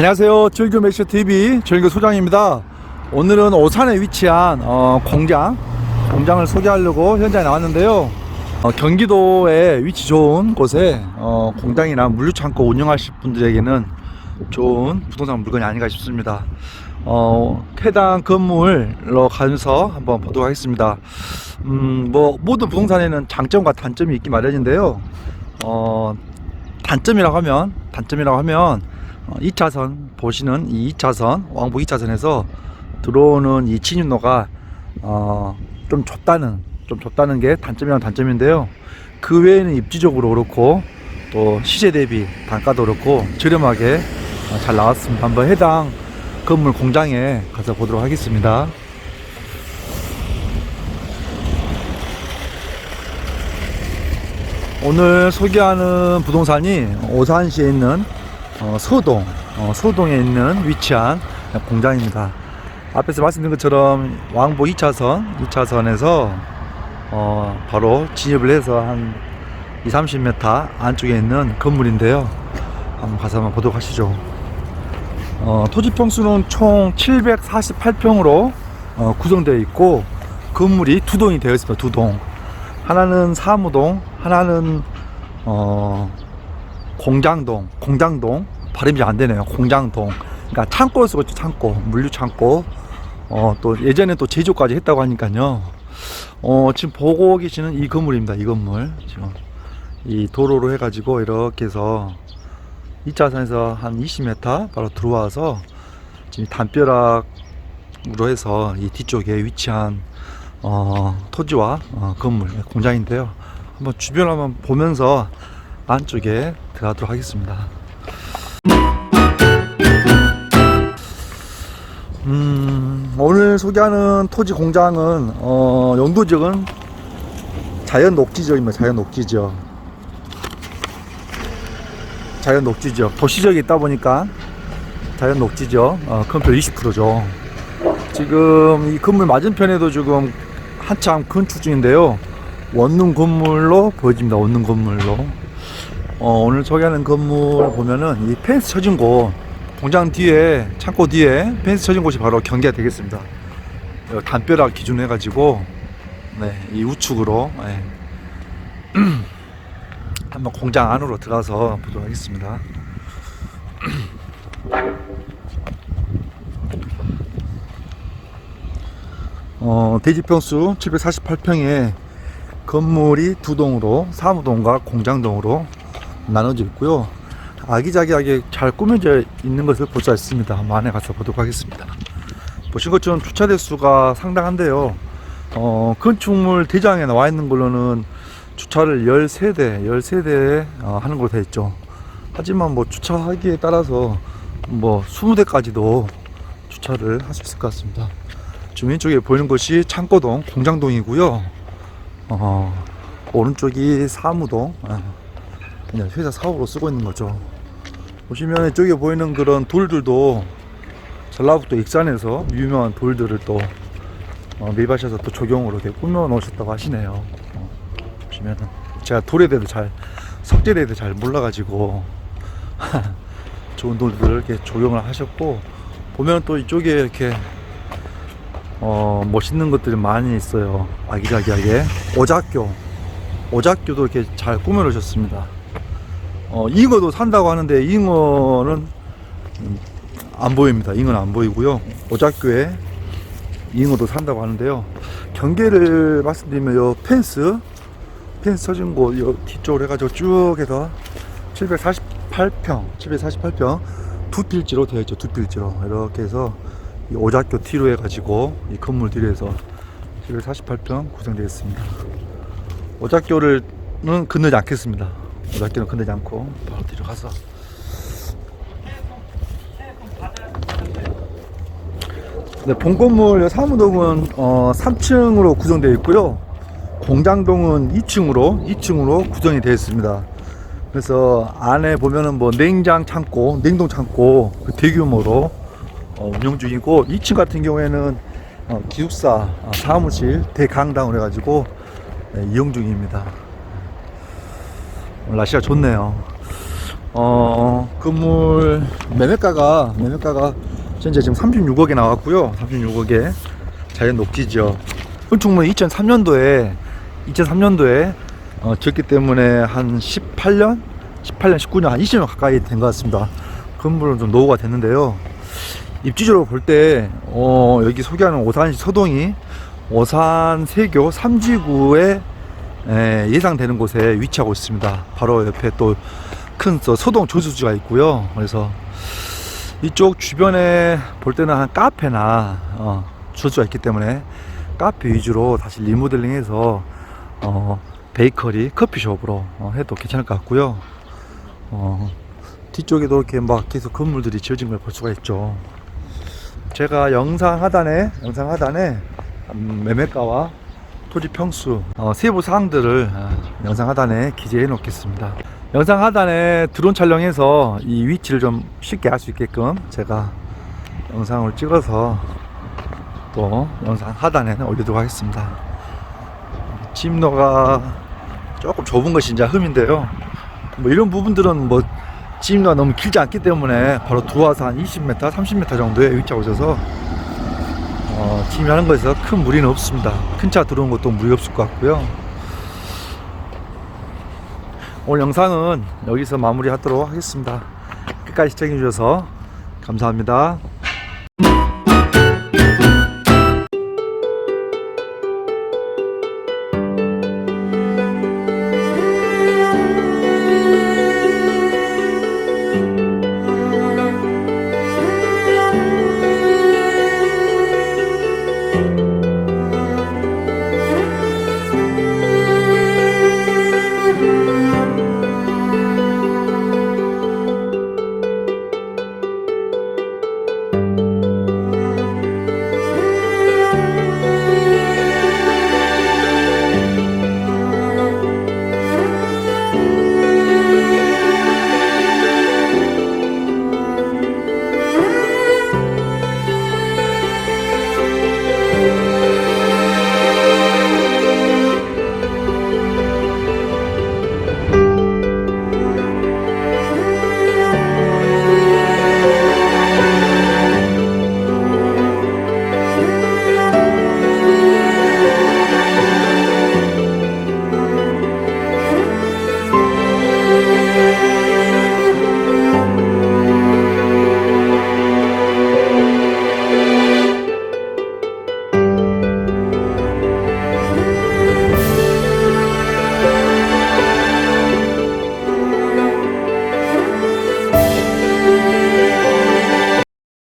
안녕하세요. 절교 매셔 TV 절교 소장입니다. 오늘은 오산에 위치한 어, 공장 공장을 소개하려고 현장에 나왔는데요. 어, 경기도에 위치 좋은 곳에 어, 공장이나 물류 창고 운영하실 분들에게는 좋은 부동산 물건이 아닌가 싶습니다. 어, 해당 건물로 가면서 한번 보도록 하겠습니다. 음, 뭐 모든 부동산에는 장점과 단점이 있기 마련인데요. 어, 단점이라고 하면 단점이라고 하면 어, 2차선 보시는 이 2차선 왕복 2차선에서 들어오는 이 진입로가 어, 좀 좁다는 좀 좁다는 게 단점이란 단점인데요. 그 외에는 입지적으로 그렇고 또 시세 대비 단가도 그렇고 저렴하게 어, 잘 나왔습니다. 한번 해당 건물 공장에 가서 보도록 하겠습니다. 오늘 소개하는 부동산이 오산시에 있는 어, 서동, 어, 서동에 있는 위치한 공장입니다. 앞에서 말씀드린 것처럼 왕복 2차선, 2차선에서 어, 바로 진입을 해서 한 2, 30m 안쪽에 있는 건물인데요. 한번 가서 한번 보도록 하시죠. 어, 토지 평수는 총 748평으로 어, 구성되어 있고 건물이 두 동이 되어 있습니다. 두 동. 하나는 사무동, 하나는 어, 공장동, 공장동 발음이 잘 안 되네요. 공장동. 그러니까 창고를 쓰고 있죠. 창고, 물류 창고. 어, 또 예전에 또 제조까지 했다고 하니까요. 어, 지금 보고 계시는 이 건물입니다. 이 건물. 지금 이 도로로 해가지고 이렇게 해서 2차선에서 한 20m 바로 들어와서 지금 담벼락으로 해서 이 뒤쪽에 위치한 어, 토지와 어, 건물 공장인데요. 한번 주변 한번 보면서 안쪽에 들어가도록 하겠습니다. 음, 오늘 소개하는 토지 공장은 어, 용도지역은 자연 녹지지역입니다. 자연 녹지지역. 자연 녹지지역. 도시지역에 있다 보니까 자연 녹지지역 어, 건표 20%죠. 지금 이 건물 맞은편에도 지금 한참 건축 중인데요. 원룸 건물로 보여집니다. 원룸 건물로. 어, 오늘 소개하는 건물 보면은 이 펜스 쳐진 곳, 공장 뒤에, 창고 뒤에 펜스 쳐진 곳이 바로 경계가 되겠습니다. 어, 담벼락 기준으로 해가지고, 네, 이 우측으로, 네. 한번 공장 안으로 들어가서 보도록 하겠습니다. 어, 대지평수 748평에 건물이 두 동으로 사무동과 공장동으로 나눠져 있고요. 아기자기하게 잘 꾸며져 있는 것을 볼 수 있습니다. 한번 안에 가서 보도록 하겠습니다. 보신 것처럼 주차 대수가 상당한데요. 어, 건축물 대장에 나와 있는 걸로는 주차를 13대, 13대 어, 하는 걸로 되어 있죠. 하지만 뭐 주차하기에 따라서 뭐 20대까지도 주차를 할 수 있을 것 같습니다. 지금 왼쪽에 보이는 것이 창고동, 공장동이고요. 어, 오른쪽이 사무동, 아, 그냥 회사 사업으로 쓰고 있는 거죠. 보시면 이쪽에 보이는 그런 돌들도 전라북도 익산에서 유명한 돌들을 또 어, 매입하셔서 또 조경으로 이렇게 꾸며 놓으셨다고 하시네요. 어, 보시면은 제가 돌에 대해서 잘 석재에 대해서 잘 몰라가지고 좋은 돌들을 이렇게 조경을 하셨고 보면 또 이쪽에 이렇게 어, 멋있는 것들이 많이 있어요. 아기자기하게. 오작교. 오작교도 이렇게 잘 꾸며 놓으셨습니다. 어, 잉어도 산다고 하는데, 잉어는 음, 안 보입니다. 잉어는 안 보이고요. 오작교에 잉어도 산다고 하는데요. 경계를 말씀드리면, 요 펜스, 펜스 쳐진 곳, 요 뒤쪽으로 해가지고 쭉 해서 748평, 748평 두 필지로 되어 있죠. 두 필지로. 이렇게 해서 이 오작교 T로 해가지고 이 건물 뒤에서 748평 구성되어 있습니다. 오작교를 는 건너지 않겠습니다. 오작교는 건너지 않고 바로 뒤로 가서 네, 본 건물 사무동은 어, 3층으로 구성되어 있고요. 공장동은 2층으로 2층으로 구성이 되어 있습니다. 그래서 안에 보면은 뭐 냉장 창고, 냉동 창고 그 대규모로 어, 운영 중이고 2층 같은 경우에는 어, 기숙사 어, 사무실 대강당을 해가지고 네, 이용 중입니다. 날씨가 좋네요. 어, 건물 매매가가 매매가가 현재 지금 36억에 나왔고요. 36억에 자연 녹지죠. 건축물은 2003년도에 2003년도에 어, 지었기 때문에 한 18년, 18년, 19년, 한 20년 가까이 된 것 같습니다. 건물은 좀 노후가 됐는데요. 입지적으로 볼 때, 어, 여기 소개하는 오산시 서동이 오산 세교 3지구에 예상되는 곳에 위치하고 있습니다. 바로 옆에 또큰 서동 조수지가 있고요. 그래서 이쪽 주변에 볼 때는 한 카페나 어, 조수가 있기 때문에 카페 위주로 다시 리모델링해서 어, 베이커리, 커피숍으로 어, 해도 괜찮을 것 같고요. 어, 뒤쪽에도 이렇게 막 계속 건물들이 지어진 걸 볼 수가 있죠. 제가 영상 하단에 영상 하단에 음, 매매가와 토지 평수 어, 세부 사항들을 아, 영상 하단에 기재해 놓겠습니다. 영상 하단에 드론 촬영해서 이 위치를 좀 쉽게 알 수 있게끔 제가 영상을 찍어서 또 영상 하단에 올리도록 하겠습니다. 진입로가 조금 좁은 것이 이제 흠인데요. 뭐 이런 부분들은 뭐 진입로가 너무 길지 않기 때문에 바로 들어와서 한 20m, 30m 정도에 위치하고 있어서 어, 진입하는 것에서 큰 무리는 없습니다. 큰 차 들어오는 것도 무리 없을 것 같고요. 오늘 영상은 여기서 마무리하도록 하겠습니다. 끝까지 시청해 주셔서 감사합니다.